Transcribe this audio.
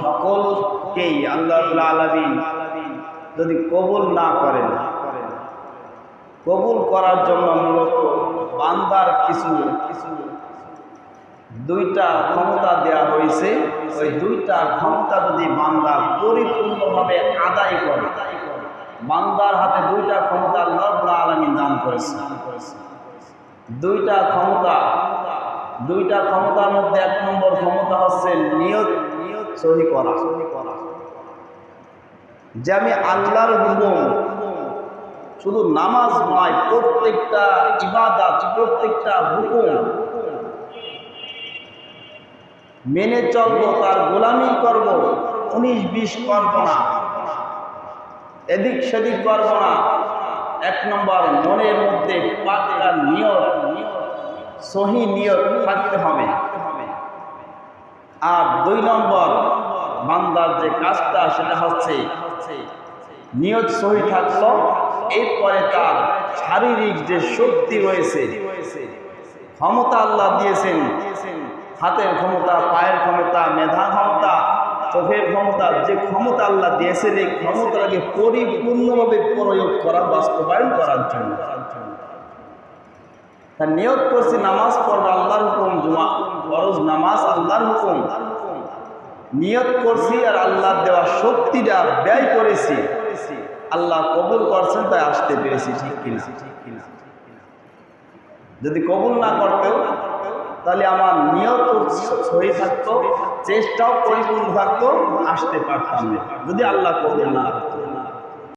সকলকেই আল্লাহ আলমিন যদি কবুল না করেন, কবুল করার জন্য মূলত বান্দার কিছু কিছু দুইটা ক্ষমতা দেয়া হয়েছে। ওই দুইটা ক্ষমতা যদি বান্দা পরিপূর্ণভাবে আদায় করে, বান্দার হাতে দুইটা ক্ষমতা আল্লাহ আলমিন দান করেছে। দুইটা ক্ষমতা, দুইটা ক্ষমতার মধ্যে এক নম্বর ক্ষমতা হচ্ছে নিয়ত নিয়ত। সহি করা যে আমি আল্লাহর হুকুম শুধু নামাজ নয়, প্রত্যেকটা ইবাদত, প্রত্যেকটা হুকুম মেনে চলবো, তার গোলামি করব, উনিশ বিশ করব না। এদিক সেদিক করব না। এক নম্বর, মনের মধ্যে পাক্কা নিয়ত, সহি নিয়ত থাকতে হবে। দুই নম্বর, বান্দার যে কাজটা সেটা হচ্ছে নিয়ত সহি থাকল, এরপরে তার শারীরিক যে শক্তি রয়েছে, ক্ষমতা আল্লাহ দিয়েছেন, হাতের ক্ষমতা, পায়ের ক্ষমতা, মেধা ক্ষমতা, চোখের ক্ষমতা, যে ক্ষমতা আল্লাহ দিয়েছেন, এই ক্ষমতাটাকে পরিপূর্ণভাবে প্রয়োগ করা, বাস্তবায়ন করার জন্য। তা নিয়ত করছি, নামাজ পড়ব আল্লাহর হুকুম জুমা ফরজ নামাজ আল্লাহর হুকুম নিয়ত করছি আর আল্লাহ দেওয়া শক্তিটা ব্যয় করেছি। আল্লাহ কবুল করছেন, তাই আসতে পেরেছি, ঠিক কিনা? যদি কবুল না করতেও, তাহলে আমার নিয়ত সহি থাকতো, চেষ্টাও পরিপূর্ণ থাকতো, আসতে পারতাম যদি আল্লাহ কবুল না করতো।